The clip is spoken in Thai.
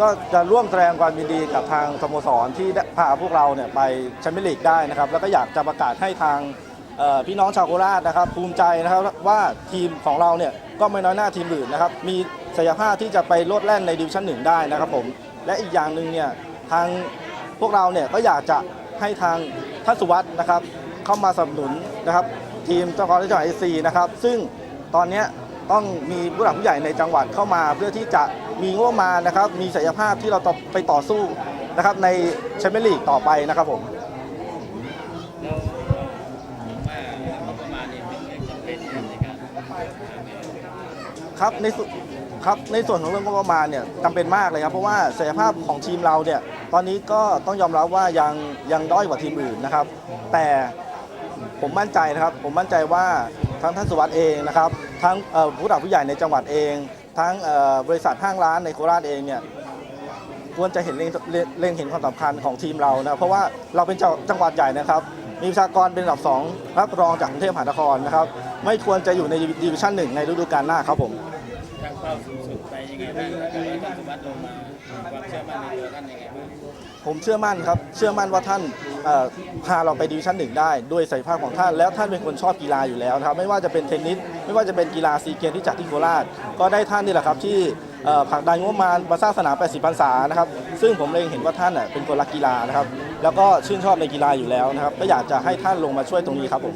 ก็จะร่วมแสดงความยินดีกับทางสโมสรที่พาพวกเราเนี่ยไปแชมเปี้ยนลีกได้นะครับ แล้วก็อยากจะประกาศให้ทางพี่น้องชาวโคราชนะครับ ภูมิใจนะครับว่าทีมของเราเนี่ยก็ไม่น้อยหน้าทีมอื่นนะครับ มีศักยภาพที่จะไปโลดแล่นในดิวิชั่นหนึ่งได้นะครับผมและอีกอย่างหนึ่งเนี่ยทางพวกเราเนี่ยก็อยากจะให้ทางท่านสุวัสด์นะครับ เข้ามาสนับสนุนนะครับ ทีมเจ้าของจังหวัดเอซีนะครับ ซึ่งตอนนี้ต้องมีผู้หลักผู้ใหญ่ในจังหวัดเข้ามาเพื่อที่จะ มีงบประมาณนะครับ มีศักยภาพที่เราต้องไปต่อสู้นะครับในแชมเปี้ยนลีกต่อไปนะครับผมครับในส่วนครับในส่วนของเรื่องงบประมาณเนี่ยจำเป็นมากเลยครับเพราะว่าศักยภาพของทีมเราเนี่ยตอนนี้ก็ต้องยอมรับว่ายังยังด้อยกว่าทีมอื่นนะครับ แต่ผมมั่นใจนะครับ ผมมั่นใจว่าทั้งท่านสุวัสด์เองนะครับ ทั้งผู้หลักผู้ใหญ่ในจังหวัดเอง ทั้งบริษัทห้างร้านในโคราชเองเนี่ยควรจะเห็นเล็งเห็นความสำคัญของทีมเรานะเพราะว่าเราเป็นจังจังหวัดใหญ่นะครับ มีประชากรเป็นอันดับสองรับรองจากกรุงเทพมหานครนะครับ ไม่ควรจะอยู่ในดิวิชั่นหนึ่งในฤดูกาลหน้าครับผม ตั้งเป้าสูงสุดไปยังไงบ้างถ้าเกิดว่าท่านสุวัสดิ์ลงมาความเชื่อมั่นในตัวท่านยังไงบ้างผมเชื่อมั่นครับ เชื่อมั่นว่าท่านพาเราไปดิวิชั่นหนึ่งได้ ด้วยศักยภาพของท่าน แล้วท่านเป็นคนชอบกีฬาอยู่แล้วนะครับ ไม่ว่าจะเป็นเทนนิส ไม่ว่าจะเป็นกีฬาซีเกมที่จัดที่โคราช ก็ได้ท่านนี่แหละครับที่ผลักดันงบประมาณมาสร้างสนาม 80 พรรษานะครับ ซึ่งผมเลยเห็นว่าท่านเป็นคนรักกีฬานะครับ แล้วก็ชื่นชอบในกีฬาอยู่แล้วนะครับ ก็อยากจะให้ท่านลงมาช่วยตรงนี้ครับผม